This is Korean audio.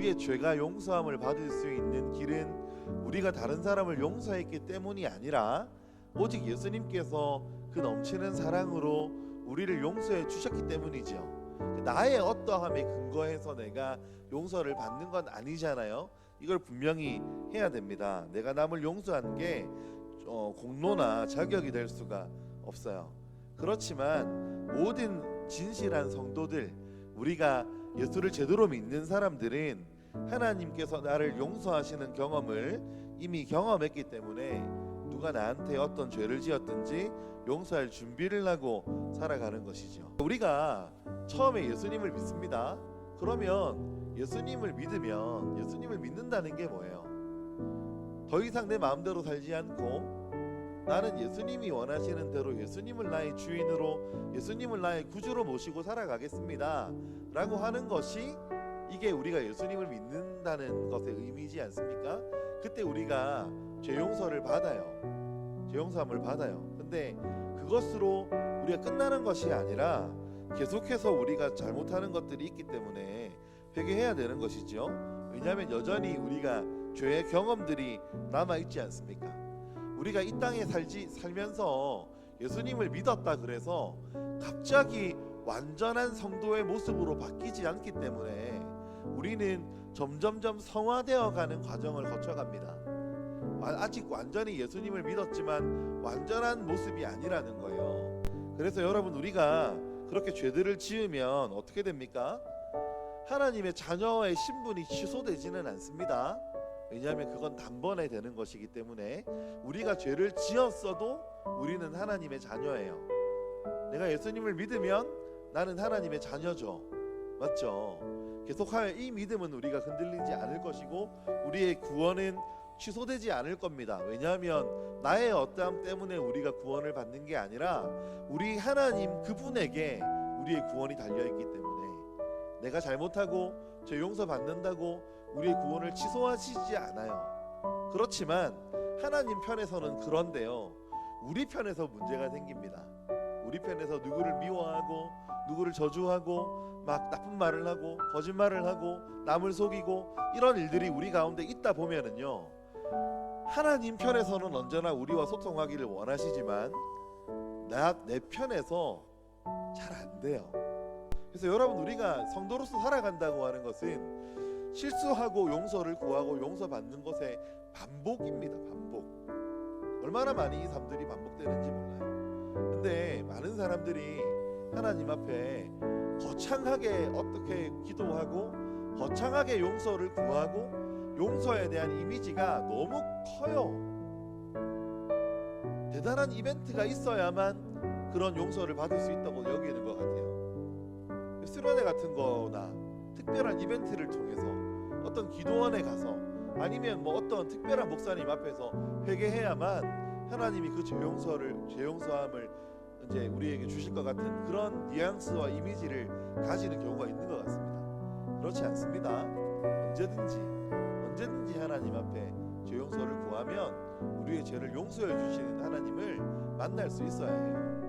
우리의 죄가 용서함을 받을 수 있는 길은 우리가 다른 사람을 용서했기 때문이 아니라 오직 예수님께서 그 넘치는 사랑으로 우리를 용서해 주셨기 때문이죠. 나의 어떠함에 근거해서 내가 용서를 받는 건 아니잖아요. 이걸 분명히 해야 됩니다. 내가 남을 용서하는 게 어, 공로나 자격이 될 수가 없어요. 그렇지만 모든 진실한 성도들 우리가 예수를 제대로 믿는 사람들은 하나님께서 나를 용서하시는 경험을 이미 경험했기 때문에 누가 나한테 어떤 죄를 지었든지 용서할 준비를 하고 살아가는 것이죠. 우리가 처음에 예수님을 믿습니다. 그러면 예수님을 믿으면 예수님을 믿는다는 게 뭐예요? 더 이상 내 마음대로 살지 않고 나는 예수님이 원하시는 대로 예수님을 나의 주인으로 예수님을 나의 구주로 모시고 살아가겠습니다. 라고 하는 것이 이게 우리가 예수님을 믿는다는 것의 의미지 않습니까? 그때 우리가 죄 용서를 받아요. 죄 용서함을 받아요. 근데 그것으로 우리가 끝나는 것이 아니라 계속해서 우리가 잘못하는 것들이 있기 때문에 회개해야 되는 것이죠. 왜냐하면 여전히 우리가 죄의 경험들이 남아 있지 않습니까? 우리가 이 땅에 살지 살면서 예수님을 믿었다 그래서 갑자기 완전한 성도의 모습으로 바뀌지 않기 때문에 우리는 점점점 성화되어 가는 과정을 거쳐갑니다. 아- 아직 완전히 예수님을 믿었지만 완전한 모습이 아니라는 거예요. 그래서 여러분 우리가 그렇게 죄들을 지으면 어떻게 됩니까? 하나님의 자녀의 신분이 취소되지는 않습니다. 왜냐하면 그건 단번에 되는 것이기 때문에 우리가 죄를 지었어도 우리는 하나님의 자녀예요. 내가 예수님을 믿으면 나는 하나님의 자녀죠. 맞죠? 계속하여 이 믿음은 우리가 흔들리지 않을 것이고 우리의 구원은 취소되지 않을 겁니다. 왜냐하면 나의 어떠함 때문에 우리가 구원을 받는 게 아니라 우리 하나님 그분에게 우리의 구원이 달려 있기 때문에 내가 잘못하고 죄 용서 받는다고 우리의 구원을 취소하시지 않아요. 그렇지만 하나님 편에서는 그런데요. 우리 편에서 문제가 생깁니다. 우리 편에서 누구를 미워하고 누구를 저주하고 막 나쁜 말을 하고 거짓말을 하고 남을 속이고 이런 일들이 우리 가운데 있다 보면은요. 하나님 편에서는 언제나 우리와 소통하기를 원하시지만 나 내 편에서 잘 안 돼요. 그래서 여러분 우리가 성도로서 살아간다고 하는 것은 실수하고 용서를 구하고 용서받는 것의 반복입니다. 반복. 얼마나 많이 이 삶들이 반복되는지 몰라요. 근데 많은 사람들이 하나님 앞에 거창하게 어떻게 기도하고 거창하게 용서를 구하고 용서에 대한 이미지가 너무 커요. 대단한 이벤트가 있어야만 그런 용서를 받을 수 있다고 여기는 것 같아요. 수련회 같은 거나 특별한 이벤트를 통해서 어떤 기도원에 가서 아니면 뭐 어떤 특별한 목사님 앞에서 회개해야만 하나님이 그 죄용서를 죄용서함을 이제 우리에게 주실 것 같은 그런 뉘앙스와 이미지를 가지는 경우가 있는 것 같습니다. 그렇지 않습니다. 언제든지 언제든지 하나님 앞에 죄 용서를 구하면 우리의 죄를 용서해 주시는 하나님을 만날 수 있어야 해요.